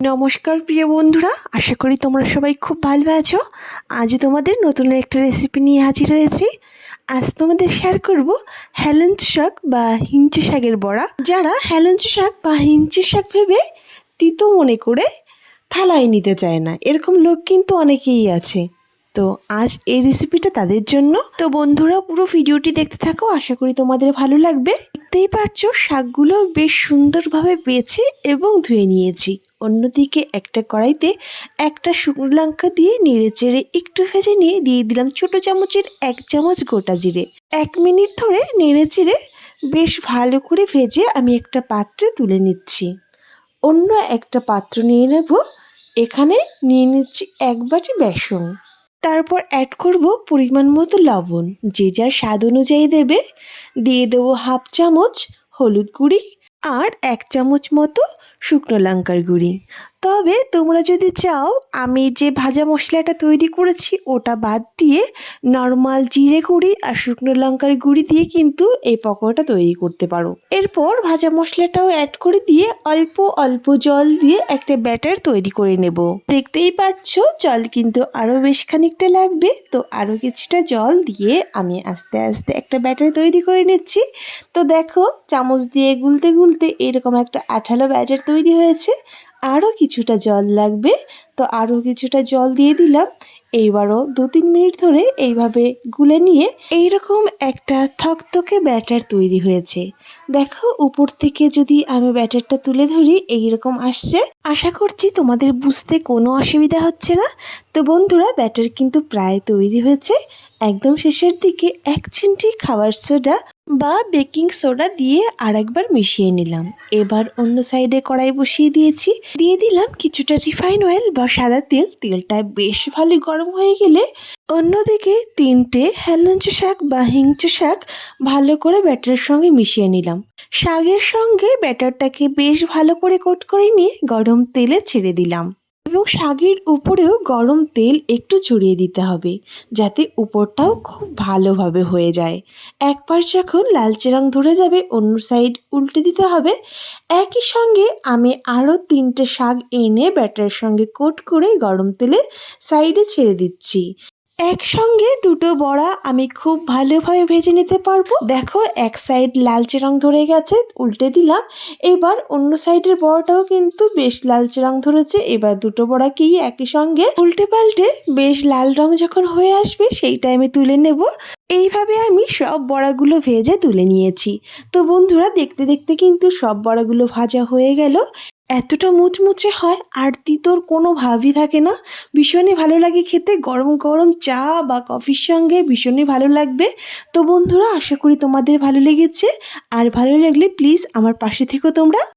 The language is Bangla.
নমস্কার, প্রিয় বন্ধুরা। আশা করি তোমরা সবাই খুব ভালো আছো। আজ তোমাদের নতুন একটা রেসিপি নিয়ে হাজির হয়েছি। আজ তোমাদের শেয়ার করব হেলেঞ্চ শাক বা হিঞ্চি শাকের বড়া। যারা হেলেঞ্চ শাক বা হিঞ্চি শাক ভেবে তিতো মনে করে থালায় নিতে চায় না, এরকম লোক কিন্তু অনেকেই আছে। তো আজ এই রেসিপিটা তাদের জন্য। তো বন্ধুরা, পুরো ভিডিওটি দেখতে থাকো। আশা করি তোমাদের ভালো লাগবে। দেখতেই পারছ, শাকগুলো বেশ সুন্দরভাবে বেছে এবং ধুয়ে নিয়েছি। অন্যদিকে একটা কড়াইতে একটা শুকনো লঙ্কা দিয়ে নেড়ে চেড়ে একটু ভেজে নিয়ে দিয়ে দিলাম ছোট চামচের এক চামচ গোটা জিরে। এক মিনিট ধরে নেড়ে চেড়ে বেশ ভালো করে ভেজে আমি একটা পাত্রে তুলে নিচ্ছি। অন্য একটা পাত্র নিয়ে নেব। এখানে নিয়ে নিচ্ছি এক বাটি বেসন। তারপর অ্যাড করব পরিমাণ মতো লবণ। যে যার স্বাদ অনুযায়ী দেবে। দিয়ে দেবো হাফ চামচ হলুদ গুঁড়ি আর এক চামচ মতো শুকনো লঙ্কার গুঁড়ি। তবে তোমরা যদি চাও, আমি যে ভাজা মশলাটা তৈরি করেছি, ওটা বাদ দিয়ে নর্মাল জিরে গুঁড়ি আর শুকনো লঙ্কার গুঁড়ি দিয়ে কিন্তু এই পকোড়াটা তৈরি করতে পারো। এরপর ভাজা মশলাটাও অ্যাড করে দিয়ে অল্প অল্প জল দিয়ে একটা ব্যাটার তৈরি করে নেব। দেখতেই পাচ্ছ, জল কিন্তু আরও বেশ খানিকটা লাগবে, তো আরও কিছুটা জল দিয়ে আমি আস্তে আস্তে একটা ব্যাটার তৈরি করে নিচ্ছি। তো দেখো, চামচ দিয়ে গুলতে গুলতে এরকম একটা আঠালো ব্যাটার তৈরি হয়েছে। আরও কিছুটা জল লাগবে। তো আরও কিছুটা জল দিয়ে দিলাম। এইবারও দু তিন মিনিট ধরে এইভাবে গুলে নিয়ে এইরকম একটা থকথকে ব্যাটার তৈরি হয়েছে। দেখো, উপর থেকে যদি আমি ব্যাটারটা তুলে ধরি, এইরকম আসছে। আশা করছি তোমাদের বুঝতে কোনো অসুবিধা হচ্ছে না। তো বন্ধুরা, ব্যাটার কিন্তু প্রায় তৈরি হয়েছে। একদম শেষের দিকে এক চিমটি খাবার সোডা বা বেকিং সোডা দিয়ে আরেকবার মিশিয়ে নিলাম। এবার অন্য সাইডে কড়াই বসিয়ে দিয়েছি। দিয়ে দিলাম কিছুটা রিফাইন অয়েল বা সাদা তেল। তেলটা বেশ ভালো গরম হয়ে গেলে অন্যদিকে তিনটে হেলঞ্চ শাক বা হিংচ শাক ভালো করে ব্যাটারের সঙ্গে মিশিয়ে নিলাম। শাকের সঙ্গে ব্যাটারটাকে বেশ ভালো করে কোট করে নিয়ে গরম তেলে ছেড়ে দিলাম। এবং শাকের উপরেও গরম তেল একটু ছড়িয়ে দিতে হবে, যাতে উপরটাও খুব ভালোভাবে হয়ে যায়। এক পাশ যখন লালচে রং ধরে যাবে, অন্য সাইড উল্টে দিতে হবে। একই সঙ্গে আমি আরও তিনটে শাক এনে ব্যাটারের সঙ্গে কোট করে গরম তেলে সাইডে ছেড়ে দিচ্ছি। একসঙ্গে দুটো বড়া আমি খুব ভালোভাবে ভেজে নিতে পারব। দেখো, এক সাইড লালচে রং ধরে গেছে, উল্টে দিলাম। এবার অন্য সাইডের বড়াটাও কিন্তু বেশ লালচে রং ধরেছে। এবার দুটো বড়াকেই একই সঙ্গে উল্টে পাল্টে বেশ লাল রং যখন হয়ে আসবে, সেই টাইমে তুলে নেব। এইভাবে আমি সব বড়াগুলো ভেজে তুলে নিয়েছি। তো বন্ধুরা, দেখতে দেখতে কিন্তু সব বড়াগুলো ভাজা হয়ে গেল। এতটা মুচমুচে হয়, আর তিতোর কোনো ভাবই থাকে না। ভীষণই ভালো লাগে খেতে, গরম গরম চা বা কফির সঙ্গে ভীষণই ভালো লাগবে। তো বন্ধুরা, আশা করি তোমাদের ভালো লেগেছে। আর ভালো লাগলে প্লিজ আমার পাশে থেকো তোমরা।